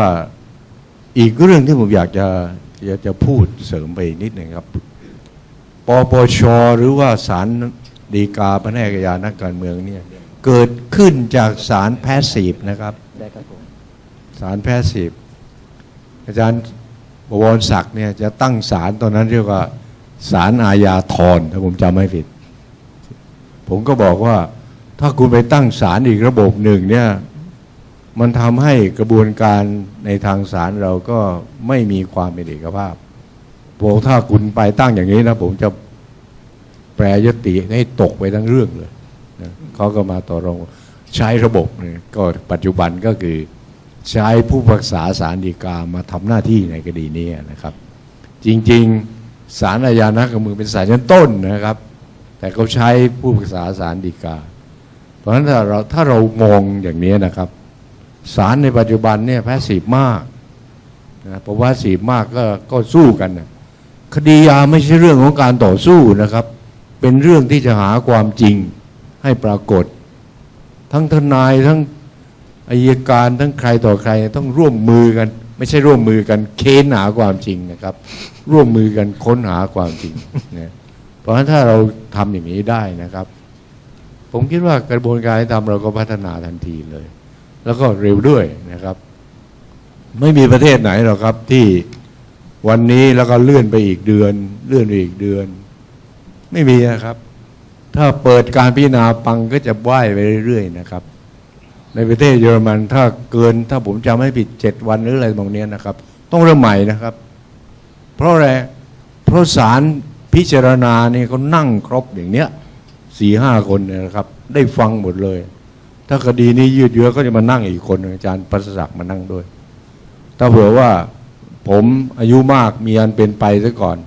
ว่าอีกเรื่องที่ผมอยากจะอยากจะพูดเสริมไปอีกนิดหนึ่งครับ ปปช หรือว่าศาลฎีกาพระแนกยานักการเมืองเนี่ยเกิดขึ้นจากศาลแพสซีฟนะครับได้ครับผมศาลแพสซีฟอาจารย์บวรศักดิ์เนี่ยจะตั้งศาลตอนนั้นเรียกว่าศาลอาญาธรถ้าผมจำไม่ผิด ผมก็บอกว่าถ้าคุณไปตั้งศาลอีกระบบหนึ่งเนี่ย มันทำให้กระบวนการในทางศาลเราก็ไม่มีความเป็นเอกภาพบอกถ้าคุณไปตั้งอย่างนี้นะ ผมจะแปรยติให้ตกไปทั้งเรื่องเลยนะเขาก็มาต่อรองใช้ระบบเนี่ยก็ปัจจุบันก็คือใช้ผู้ปรึกษาศาลฎีกามาทำหน้าที่ในคดีนี้นะครับ จริงๆศาลอาญานักมือเป็นศาลชั้นต้นนะครับ แต่เขาใช้ผู้ปรึกษาศาลฎีกา เพราะฉะนั้นถ้าเราถ้าเรามองอย่างนี้นะครับ ศาลในปัจจุบันเนี่ยแพ้สีมากนะเพราะว่าสีมากก็ก็สู้กันนะคดียาไม่ใช่เรื่องของการต่อสู้นะครับ เป็นเรื่องที่จะหาความจริงให้ปรากฏ ทั้งทนายทั้งอายการทั้งใครต่อใครต้องร่วมมือกัน ไม่ใช่ร่วมมือกันเค้นหาความจริงนะครับ ร่วมมือกันค้นหาความจริงนะเพราะฉะนั้นถ้าเราทำอย่างนี้ได้นะครับ ผมคิดว่ากระบวนการที่ทำเราก็พัฒนาทันทีเลย แล้วก็เร็วด้วยนะครับ ไม่มีประเทศไหนหรอกครับที่วันนี้แล้วก็เลื่อนไปอีกเดือน เลื่อนไปอีกเดือน ไม่มีนะครับ ถ้าเปิดการพิจารณาปังก็จะว่ายไปเรื่อยๆนะครับ ในประเทศเยอรมันถ้าเกินถ้าผมจำไม่ผิดเจ็ดวันหรืออะไรบางเนี้ยนะครับ ต้องเริ่มใหม่นะครับ เพราะอะไรเพราะศาลพิจารณาเนี่ยเขานั่งครบอย่างเนี้ยสี่ห้าคนเนี่ยนะครับ ได้ฟังหมดเลย ถ้าคดีนี้ยืดเยื้อก็จะมานั่งอีกคนอาจารย์ประศักดิ์มานั่งด้วย ถ้าเผื่อว่าผมอายุมากมีอันเป็นไปซะก่อน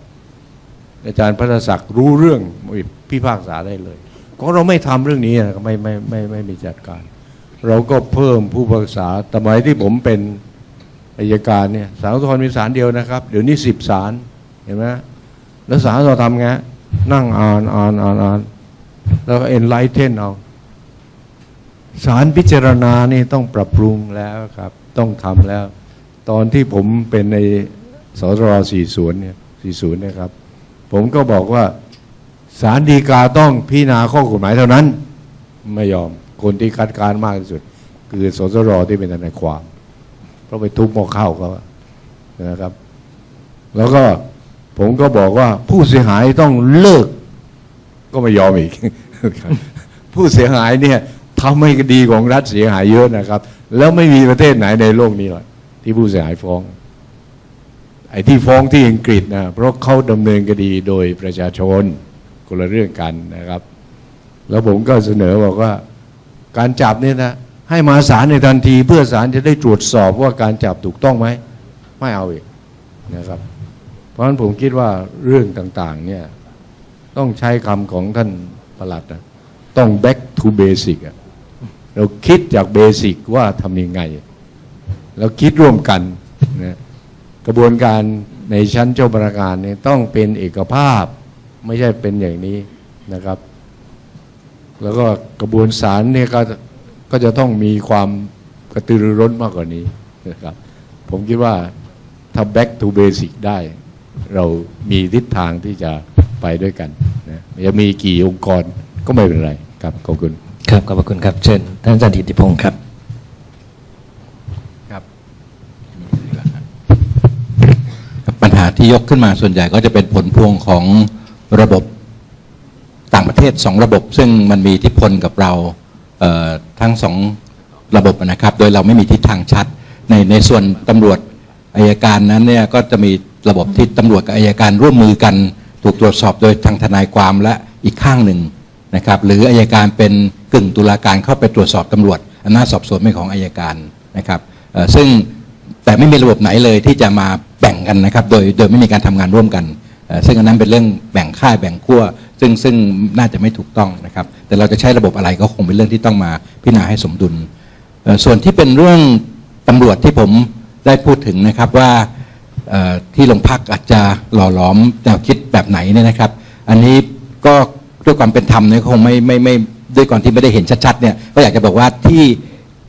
อาจารย์พัฒศักดิ์รู้เรื่องพิพากษาได้เลยก็เราไม่ทำเรื่องนี้นะไม่ไม่ไม่ไม่ม่จัดการ เราก็เพิ่มผู้พิพากษาสมัยที่ผมเป็นอายการเนี่ยศาลอุทธรมีศาลเดียวนะครับ เดี๋ยวนี้สิบศาลเห็นไหมแล้วศาลเราทำไงนั่งอ่านอ่านอ่านอ่านแล้วก็เอ็นไลท์เทนเอา ศาลพิจารณานี่ต้องปรับปรุงแล้วครับ ต้องทำแล้ว ตอนที่ผมเป็นในสตร40เนี่ย40นะครับ ผมก็บอกว่าศาลฎีกาต้องพิจารณาข้อกฎหมายเท่านั้น ไม่ยอมคนที่คัดค้านมากที่สุด คือสสรที่เป็นทนายความ เพราะไปทุบหม้อข้าวเขานะครับ แล้วก็ผมก็บอกว่าผู้เสียหายต้องเลิก ก็ไม่ยอมอีก ผู้เสียหายเนี่ย ทำให้คดีของรัฐเสียหายเยอะนะครับ แล้วไม่มีประเทศไหนในโลกนี้หรอกที่ผู้เสียหายฟ้อง ไอ้ที่ฟ้องที่อังกฤษนะเพราะเขาดำเนินคดีโดยประชาชนคนละเรื่องกันนะครับ แล้วผมก็เสนอบอกว่าการจับเนี่ยนะให้มาศาลในทันที เพื่อศาลจะได้ตรวจสอบว่าการจับถูกต้องไหมไม่เอาอีกนะครับ เพราะฉะนั้นผมคิดว่าเรื่องต่างๆเนี่ยต้องใช้คำของท่านประหลัดนะต้อง back to basic อะ เราคิดจากเบสิกว่าทำยังไง แล้วคิดร่วมกันนะกระบวนการในชั้นเจ้าพนักงานเนี่ยต้องเป็นเอกภาพ ไม่ใช่เป็นอย่างนี้นะครับ แล้วก็กระบวนสารเนี่ยก็ก็จะต้องมีความกระตือรือร้นมากกว่านี้นะครับ ผมคิดว่าถ้า back to basic ได้ เรามีทิศทางที่จะไปด้วยกันนะจะมีกี่องค์กรก็ไม่เป็นไรครับขอบคุณ ครับขอบคุณครับ เชิญท่านอาจารย์ธิติพงศ์ครับครับ ปัญหาที่ยกขึ้นมาส่วนใหญ่ก็จะเป็นผลพวงของระบบต่างประเทศสองระบบ ซึ่งมันมีอิทธิพลกับเราเทั้งสองระบบนะครับ โดยเราไม่มีทิศทางชัด ในในส่วนตำรวจอายการนั้นเนี่ยก็จะมีระบบที่ตำรวจกับอายการร่วมมือกัน ถูกตรวจสอบโดยทางทนายความและอีกข้างหนึ่งนะครับ หรืออายการเป็น กึ่งตุลาการเข้าไปตรวจสอบตำรวจอำนาจสอบสวนเป็นของอายการนะครับซึ่งแต่ไม่มีระบบไหนเลยที่จะมาแบ่งกันนะครับ โดยโดยไม่มีการทำงานร่วมกัน ซึ่งอันนั้นเป็นเรื่องแบ่งค่ายแบ่งขั้วซึ่งซึ่งน่าจะไม่ถูกต้องนะครับ แต่เราจะใช้ระบบอะไรก็คงเป็นเรื่องที่ต้องมาพิจารณาให้สมดุล ส่วนที่เป็นเรื่องตำรวจที่ผมได้พูดถึงนะครับว่าที่โรงพักอาจจะหล่อหลอมแนวคิดแบบไหนเนี่ยนะครับ อันนี้ก็ด้วยความเป็นธรรมเนี่ยคงไม่ไม่ไม่ ด้วยก่อนที่ไม่ได้เห็นชัดๆเนี่ยก็อยากจะบอกว่าที่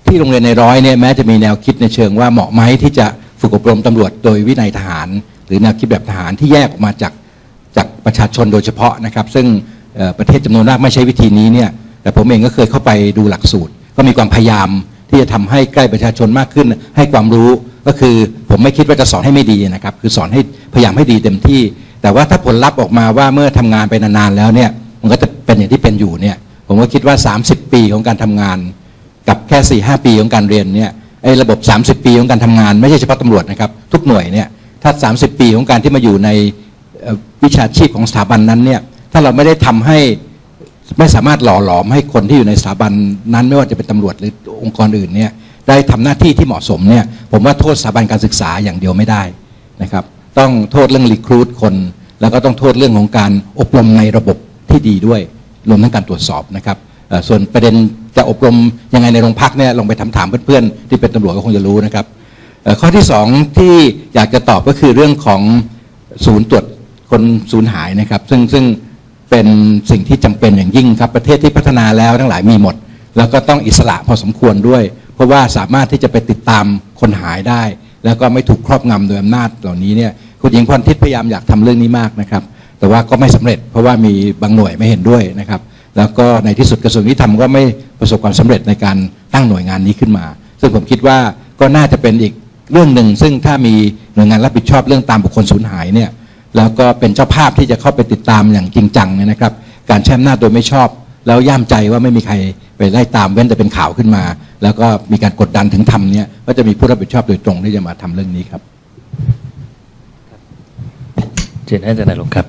ที่โรงเรียนในร้อยเนี่ยแม้จะมีแนวคิดในเชิงว่าเหมาะไหมที่จะฝึกอบรมตำรวจ โดยวินัยทหาร หรือแนวคิดแบบทหารที่แยกออกมาจากจากประชาชนโดยเฉพาะนะครับ ซึ่งประเทศจำนวนมากไม่ใช้วิธีนี้เนี่ยแต่ผมเองก็เคยเข้าไปดูหลักสูตร ก็มีความพยายามที่จะทำให้ใกล้ประชาชนมากขึ้น ให้ความรู้ก็คือผมไม่คิดว่าจะสอนให้ไม่ดีนะครับ คือสอนให้พยายามให้ดีเต็มที่ แต่ว่าถ้าผลลัพธ์ออกมาว่าเมื่อทำงานไปนานๆแล้วเนี่ยมันก็จะเป็นอย่างที่เป็นอยู่เนี่ย ผมก็คิดว่า 30 ปีของการทำงาน กับแค่4ี่หปีของการเรียนเนี่ยไอ้ระบบ 30 ปีของการทำงาน ไม่ใช่เฉพาะตำรวจนะครับ ทุกหน่วยเนี่ยถ้า 30 ปีของการที่มาอยู่ในวิชาชีพของสถาบันนั้นเนี่ยถ้าเราไม่ได้ทำให้ไม่สามารถหล่อหลอมให้คนที่อยู่ในสถาบันนั้น ไม่ว่าจะเป็นตำรวจหรือองค์กรอื่นเนี่ยได้ทำหน้าที่ที่เหมาะสมเนี่ยผมว่าโทษสถาบันการศึกษาอย่างเดียวไม่ได้นะครับต้องโทษเรื่องรีครูดคน แล้วก็ต้องโทษเรื่องของการอบรมในระบบที่ดีด้วย รวมทั้งการตรวจสอบนะครับส่วนประเด็นจะอบรมยังไงในโรงพักเนี่ยลองไปถามถามเพื่อนๆ ที่เป็นตำรวจก็คงจะรู้นะครับข้อที่สองที่อยากจะตอบก็คือเรื่องของศูนย์ตรวจคนสูญหายนะครับ ซึ่งซึ่งเป็นสิ่งที่จำเป็นอย่างยิ่งครับประเทศที่พัฒนาแล้วทั้งหลายมีหมด แล้วก็ต้องอิสระพอสมควรด้วย เพราะว่าสามารถที่จะไปติดตามคนหายได้ แล้วก็ไม่ถูกครอบงำโดยอำนาจเหล่านี้เนี่ยคุณหญิงพรทิพย์พยายามอยากทำเรื่องนี้มากนะครับ แต่ว่าก็ไม่สำเร็จ เพราะว่ามีบางหน่วยไม่เห็นด้วยนะครับ แล้วก็ในที่สุดกระทรวงยุติธรรมก็ไม่ประสบความสำเร็จในการตั้งหน่วยงานนี้ขึ้นมา ซึ่งผมคิดว่าก็น่าจะเป็นอีกเรื่องหนึ่ง ซึ่งถ้ามีหน่วยงานรับผิดชอบเรื่องตามบุคคลสูญหายเนี่ยแล้วก็เป็นเจ้าภาพที่จะเข้าไปติดตามอย่างจริงจังเนี่ยนะครับ การใช้อำนาโดยไม่ชอบ แล้วย่ามใจว่าไม่มีใครไปไล่ตามเว้นแต่เป็นข่าวขึ้นมา แล้วก็มีการกดดันถึงทำเนี่ยก็จะมีผู้รับผิดชอบโดยตรงที่จะมาทำเรื่องนี้ครับเชิญท่านอาย์นรงครับ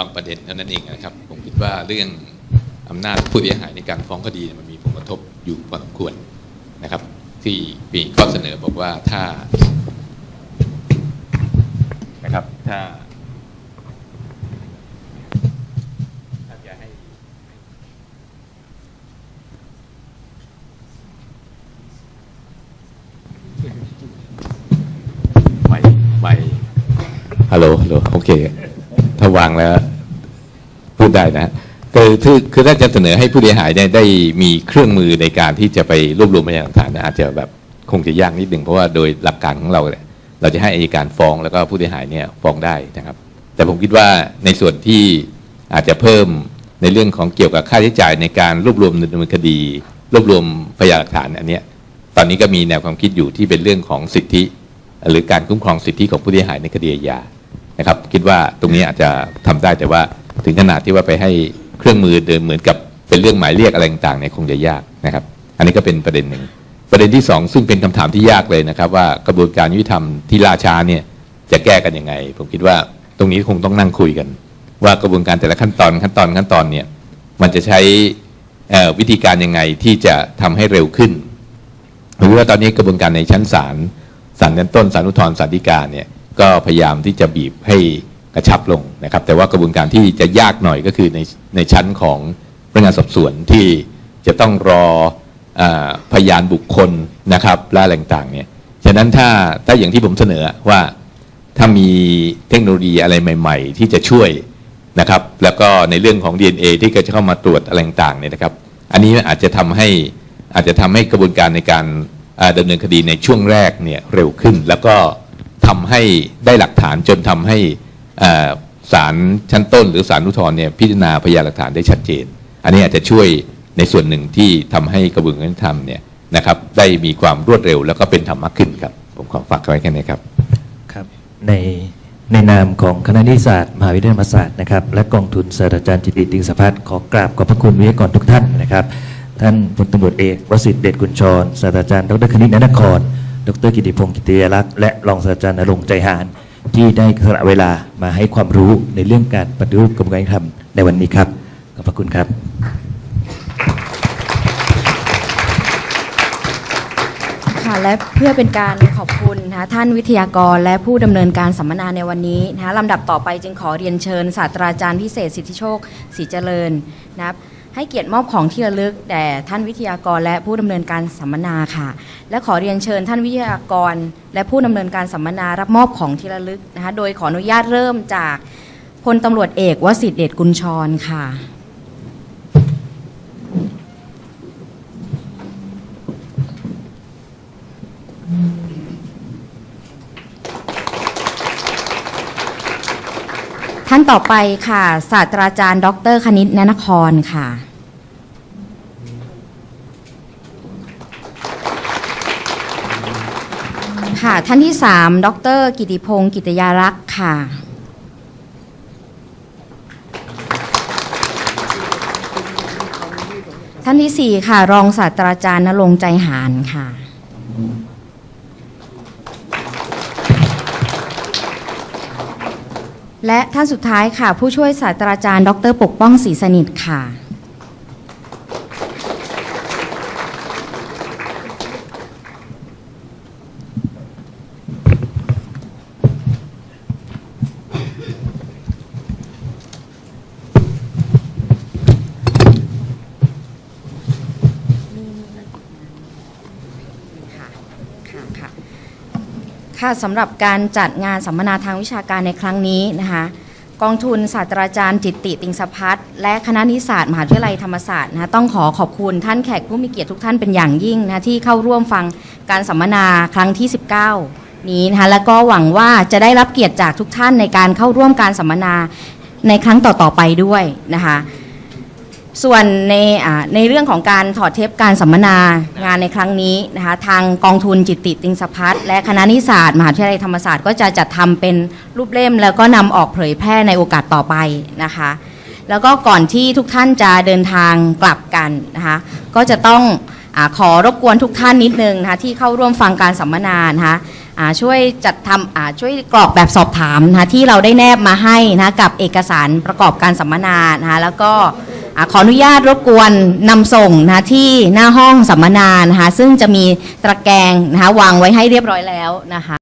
บางประเด็นเท่านั้นเองนะครับ ผมคิดว่าเรื่องอำนาจผู้เสียหายในการฟ้องคดีเนี่ยมันมีผลกระทบอยู่พอสมควรนะครับ ที่มีข้อเสนอบอกว่าถ้านะครับถ้าถ้าจะให้ไม่ไม่ฮัลโหลฮัลโหลโอเค ถ้าวางแล้วพู ดได้นะคือคือคือถ้าจะเสนอให้ผู้เสียหายเนี่ยได้มีเครื่องมือในการที่จะไปรวบรวมพยานหลักฐานนะอาจจะแบบคงจะยากนิดหนึ่งเพราะว่าโดยหลักการของเราเนี่ยเราจะให้อัยการฟ้องแล้วก็ผู้เสียหายเนี่ยฟ้องได้นะครับ แต่ผมคิดว่าในส่วนที่อาจจะเพิ่มในเรื่องของเกี่ยวกับค่าใช้จ่ายในการรวบรวมดำเนินคดี รวบรวมพยานหลักฐานอันเนี้ยตอนนี้ก็มีแนวความคิดอยู่ที่เป็นเรื่องของสิทธิ หรือการคุ้มครองสิทธิของผู้เสียหายในคดีอาญานะครับ คิดว่าตรงนี้อาจจะทำได้แต่ว่า ถึงขนาดที่ว่าไปให้เครื่องมือเดินเหมือนกับเป็นเรื่องหมายเรียกอะไรต่างๆเนี่ยคงจะยากนะครับ อันนี้ก็เป็นประเด็นหนึ่งประเด็นที่สองซึ่งเป็นคำถามที่ยากเลยนะครับ ว่ากระบวนการยุติธรรมที่ล่าช้าเนี่ยจะแก้กันยังไง ผมคิดว่าตรงนี้คงต้องนั่งคุยกัน ว่ากระบวนการแต่ละขั้นตอนขั้นตอนขั้นตอนเนี่ยมันจะใช้วิธีการยังไงที่จะทำให้เร็วขึ้นหรือว่าตอนนี้กระบวนการในชั้นศาลศาลชั้นต้นศาลอุทธรณ์ศาลฎีกาเนี่ยก็พยายามที่จะบีบให้ กระชับลงนะครับ แต่ว่ากระบวนการที่จะยากหน่อยก็คือในในชั้นของพนักงานสอบสวนที่จะต้องรออพยานบุคคลนะครับและอะไรต่างเนี่ยฉะนั้นถ้าถ้าอย่างที่ผมเสนอว่าถ้ามีเทคโนโลยีอะไรใหม่ ๆ ที่จะช่วยนะครับ แล้วก็ในเรื่องของ DNA ที่จะเข้ามาตรวจอะไรต่างเนี่ยนะครับ อันนี้อาจจะทำให้อาจจะทำให้กระบวนการในการอ่าดำเนินคดีในช่วงแรกเนี่ยเร็วขึ้น แล้วก็ทำให้ได้หลักฐานจนทำให้ ศาลชั้นต้นหรือศาลอุทธรณ์เนี่ยพิจารณาพยานหลักฐานได้ชัดเจน อันนี้อาจจะช่วยในส่วนหนึ่งที่ทำให้กระบวนการธรรมเนี่ยนะครับได้มีความรวดเร็วแล้วก็เป็นธรรมมากขึ้นครับ ผมขอฝากไว้แค่นี้ครับครับ ในในนามของคณะนิติศาสตร์มหาวิทยาลัยมศาสตร์นะครับและกองทุนศาสตราจารย์จิตติติงสภัทขอกราบขอบพระคุณวิทยากรทุกท่านนะครับ ท่านพลตำรวจเอกวสิทธิ์เดชกุญชรศาสตราจารย์ดรคณิตนนคร ดรกิติพงศ์กิติยรักษ์และรองศาสตราจารย์นรงใจหาน ที่ได้สละเวลามาให้ความรู้ในเรื่องการปฏิรูปกระบวนการยุติธรรมในวันนี้ครับ ขอบพระคุณครับ ค่ะและเพื่อเป็นการขอบคุณนะคะท่านวิทยากรและผู้ดำเนินการสัมมนาในวันนี้นะคะลำดับต่อไปจึงขอเรียนเชิญศาสตราจารย์พิเศษสิทธิโชคศรีเจริญนะครับ ให้เกียรติมอบของที่ระลึกแด่ท่านวิทยากรและผู้ดำเนินการสัมมนาค่ะ และขอเรียนเชิญท่านวิทยากร และผู้ดำเนินการสัมมนารับมอบของที่ระลึกนะคะ โดยขออนุญาตเริ่มจากพลตำรวจเอกวสิทธิเดชกุลชรค่ะ ท่านต่อไปค่ะศาสตราจารย์ ดรคณิตนนครค่ะ ค่ะท่านที่3ดร กิติพงศ์กิตยารักษ์ค่ะ ท่านที่4ค่ะ รองศาสตราจารย์นรงใจหานค่ะ และท่านสุดท้ายค่ะ ผู้ช่วยศาสตราจารย์ ดรปกป้องศรีสนิทค่ะค่ะค่ะ ค่ะสำหรับการจัดงานสัมมนาทางวิชาการในครั้งนี้นะคะกองทุนศาสตราจารย์จิตติติงสพัฒน์และคณะนิสศาสตมหาวิทยาลัยธรรมศาสตร์นะคะต้องขอขอบคุณท่านแขกผู้มีเกียรติทุกท่านเป็นอย่างยิ่งนะที่เข้าร่วมฟังการสัมมนาครั้งที่ 19 นี้นะคะแล้วก็หวังว่าจะได้รับเกียรติจากทุกท่านในการเข้าร่วมการสัมมนาในครั้งต่อๆไปด้วยนะคะ ส่วนในในเรื่องของการถอดเทปการสัมมนางานในครั้งนี้นะคะทางกองทุนจิตติติงสพัฒน์และคณะนิสาสตร์มหาวิทยาลัยธรรมศาสตร์ก็จะจัดทำเป็นรูปเล่ม แล้วก็นำออกเผยแพร่ในโอกาสต่อไปนะคะ แล้วก็ก่อนที่ทุกท่านจะเดินทางกลับกันนะคะก็จะต้องอขอรบกวนทุกท่านนิดนึงนะคะที่เข้าร่วมฟังการสัมมนานะคะช่วยจัดทำช่วยกรอกแบบสอบถามนะคะที่เราได้แนบมาให้นะะกับเอกสารประกอบการสัมมนานะคะแล้วก็ อขออนุญาตรบกวนนำส่งนะคะที่หน้าห้องสัมมนานะคะซึ่งจะมีตะแกรงนะคะวางไว้ให้เรียบร้อยแล้วนะคะ